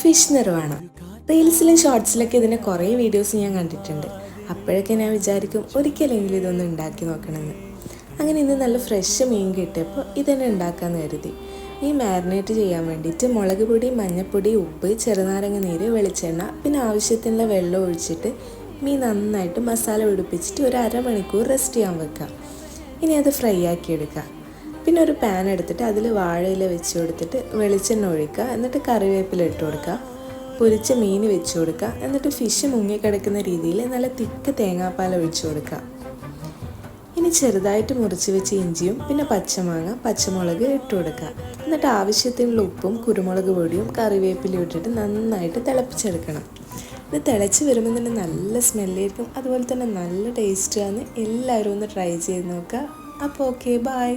Fish നിറവാണ് റീൽസിലും ഷോർട്സിലൊക്കെ ഇതിന്റെ കുറേ videos ഞാൻ കണ്ടിട്ടുണ്ട്. അപ്പോഴൊക്കെ ഞാൻ വിചാരിക്കും ഒരിക്കലെങ്കിലും ഇതൊന്ന് ഉണ്ടാക്കി നോക്കണമെന്ന്. അങ്ങനെ ഇന്ന് നല്ല ഫ്രഷ് മീൻ കിട്ടിയപ്പോൾ ഇതന്നെ ഉണ്ടാക്കാമെന്ന് കരുതി. ഈ മാരിനേറ്റ് ചെയ്യാൻ വേണ്ടിയിട്ട് മുളക് പൊടി മഞ്ഞൾപ്പൊടി ഉപ്പ് ചെറുനാരങ്ങ നീര് വെളിച്ചെണ്ണ പിന്നെ ആവശ്യത്തിനുള്ള വെള്ളം ഒഴിച്ചിട്ട് മീൻ നന്നായിട്ട് മസാല പിടിപ്പിച്ചിട്ട് ഒരു അരമണിക്കൂർ റെസ്റ്റ് ചെയ്യാൻ വെക്കാം. ഇനി അത് ഫ്രൈ ആക്കി എടുക്കാം. പിന്നെ ഒരു പാൻ എടുത്തിട്ട് അതിൽ വാഴയില വെച്ച് കൊടുത്തിട്ട് വെളിച്ചെണ്ണ ഒഴിക്കുക. എന്നിട്ട് കറിവേപ്പില ഇട്ട് കൊടുക്കുക. പൊരിച്ച മീൻ വെച്ച് കൊടുക്കുക. എന്നിട്ട് ഫിഷ് മുങ്ങിക്കിടക്കുന്ന രീതിയിൽ നല്ല തിക്ക് തേങ്ങാപ്പാൽ ഒഴിച്ച് കൊടുക്കുക. ഇനി ചെറുതായിട്ട് മുറിച്ച് വെച്ച ഇഞ്ചിയും പിന്നെ പച്ചമാങ്ങ പച്ചമുളക് ഇട്ട് കൊടുക്കുക. എന്നിട്ട് ആവശ്യത്തിനുള്ള ഉപ്പും കുരുമുളക് പൊടിയും കറിവേപ്പിലയും ഇട്ടിട്ട് നന്നായിട്ട് തിളപ്പിച്ചെടുക്കണം. ഇത് തിളച്ച് വരുമ്പോൾ തന്നെ നല്ല സ്മെല്ലായിരിക്കും അതുപോലെ തന്നെ നല്ല ടേസ്റ്റാണ് എല്ലാവരും ഒന്ന് ട്രൈ ചെയ്ത് നോക്കുക. അപ്പോൾ ഓക്കെ ബായ്